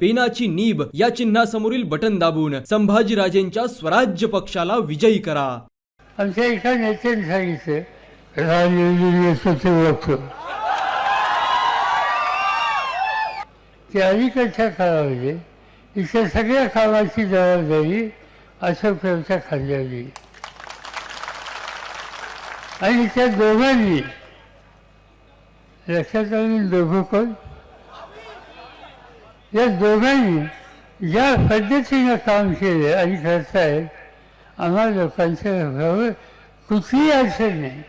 पेनाची nib या चिन्हासमोरील button दाबून संभाजीराजेंच्या स्वराज्य पक्षाला विजयी करा. आमच्या एका नेत्याने सांगितलं ते अलीकडच्या काळामध्ये इथल्या सगळ्या कामाची जबाबदारी अशोकरावच्या खांद्यावर येईल आणि त्या दोघांनी लक्षात आलं दोघं कोण? या दोघांनी ज्या पद्धतीनं काम केलं आणि करतायत आम्हाला लोकांच्या भाव कुठलीही अडचण नाही.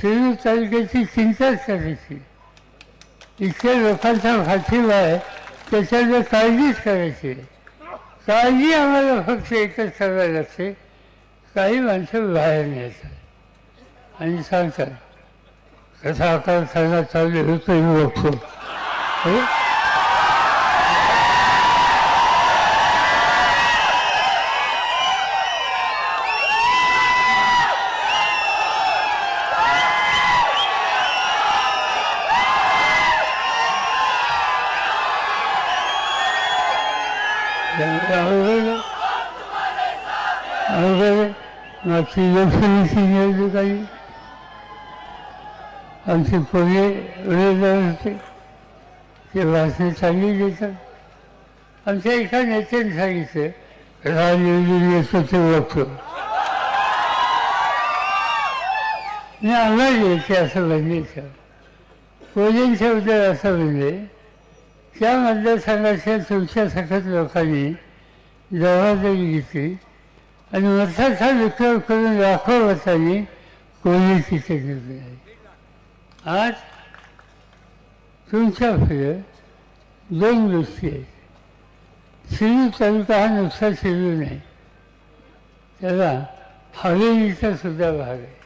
शिरूर तालुक्याची चिंताच करायची. इतक्या लोकांचा पाठिंबा आहे त्याच्यावर काळजीच करायची. काळजी आम्हाला फक्त एकच करावी लागते काही माणसं बाहेर नेतात. आणि सांगतात कसा आकार करण्यात चालू होतो बघतो अवघड मागची लोकसभेची निवडणूक आली आमचे पोहे उमेदवार होते ते भाषणे चांगली देतात आमच्या एका नेत्याने सांगितलं राजयोगी स्वतः बघतो मी अंदाज येते असं म्हणजे कोल्यांच्या बद्दल असं म्हणजे त्या मतदारसंघाच्या तुमच्या सखत लोकांनी जबाबदारी घेतली. आणि मताचा विक्रम करून लाखो मतांनी कोणी तिथे दिले नाही. आज तुमच्यापुढे दोन गोष्टी आहेत. शिरूर तालुका हा नुसता शिरू नाही. त्याला हवेलीचा सुद्धा भाग आहे.